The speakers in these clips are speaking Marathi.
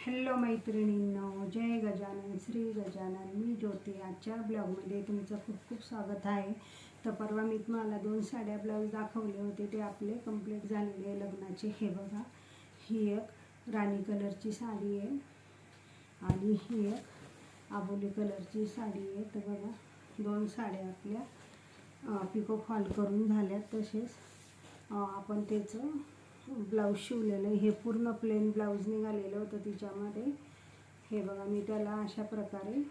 हॅलो मैत्रिणींनो जय गजानन श्री गजानन. मी ज्योती. आजच्या ब्लॉगमध्ये तुमचं खूप खूप स्वागत आहे. तर परवा मी तुम्हाला दोन साड्या ब्लाऊज दाखवले होते. ते आपले कंप्लीट झालेले लग्नाचे. हे बघा ही एक राणी कलरची साडी आहे आणि ही एक आबोली कलरची साडी आहे. तर बघा दोन साड्या आपल्या पिको फॉल करून झाल्यात तसेच. आपण त्याचं ब्लाऊज शिवलेलं आहे. हे पूर्ण प्लेन ब्लाऊज निघालेलं होतं तिच्यामध्ये. हे बघा मी त्याला अशा प्रकारे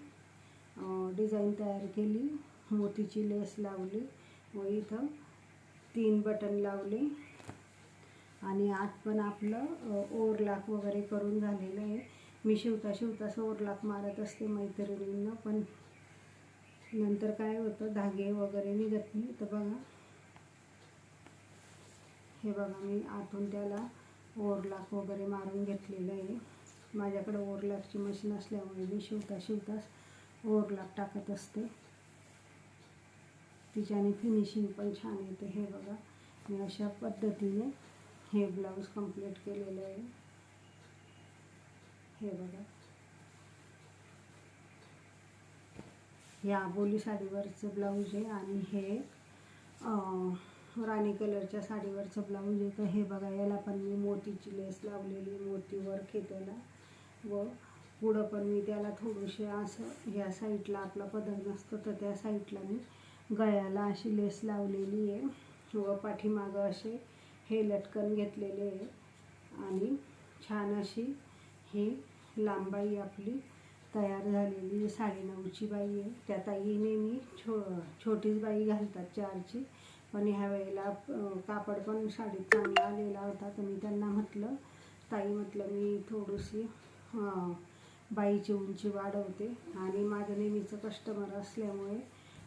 डिझाईन तयार केली. मोतीची लेस लावली व इथं तीन बटन लावले. आणि आत पण आपलं ओव्हरलॉक वगैरे करून झालेलं आहे. मी शिवता शिवताच ओव्हरलॉक मारत असते मैत्रिणींना पण नंतर काय होतं धागे वगैरे निघत नाही. तर बघा हे बघा मी आतून त्याला ओरलाक वगैरे मारून घेतलेलं आहे. माझ्याकडे ओरलाकची मशीन असल्यामुळे मी शिवता शिवताच ओरलाक टाकत असते. तिच्याने फिनिशिंग पण छान येते. हे बघा मी अशा पद्धतीने हे ब्लाऊज कंप्लीट केलेलं आहे. हे बघा. हे आबोली साडीवरचं ब्लाऊज आहे आणि हे राणी कलरच्या साडीवरचं ब्लाऊज येतं तर हे बघा याला पण मी मोतीची लेस लावलेली मोतीवर वर्क व पुढं पण मी त्याला थोडीशी असं या साईडला आपला पदर नसतो तर त्या साईडला मी गळ्याला अशी लेस लावलेली आहे. व पाठीमागं असे हे लटकन घेतलेले आहे. आणि छान अशी ही लांबाई आपली तयार झालेली साडे नऊची बाई आहे. त्या ताईने मी छो छोटीच बाई घालतात चारची. पण ह्या वेळेला कापड पण साडीत चांगला आलेला होता. तर मी त्यांना म्हटलं ताई म्हटलं मी थोडीशी बाईची उंची वाढवते. आणि माझं नेहमीचं कस्टमर असल्यामुळे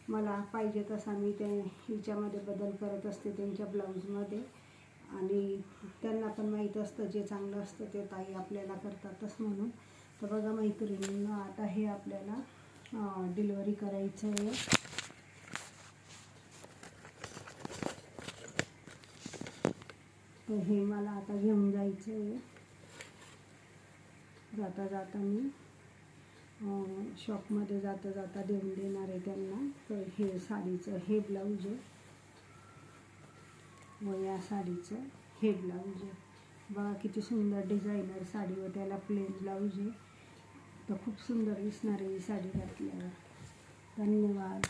मला पाहिजे तसा मी त्या हिच्यामध्ये बदल करत असते त्यांच्या ब्लाऊजमध्ये. आणि त्यांना पण माहीत असतं जे चांगलं असतं ते ताई आपल्याला करतातच म्हणून. तर बघा मैत्रिणींना आता हे आपल्याला डिलिव्हरी करायचं आहे तर हे मला आता घेऊन जायचं आहे जाता जाता मी शॉपमध्ये जाता जाता देऊन देणार आहे त्यांना. तर हे साडीचं हे ब्लाऊज आहे. व या साडीचं हे ब्लाऊज आहे. बघा किती सुंदर डिझायनर साडी व त्याला प्लेन ब्लाऊज आहे. तर खूप सुंदर दिसणार आहे ही साडी घातल्यावर. धन्यवाद.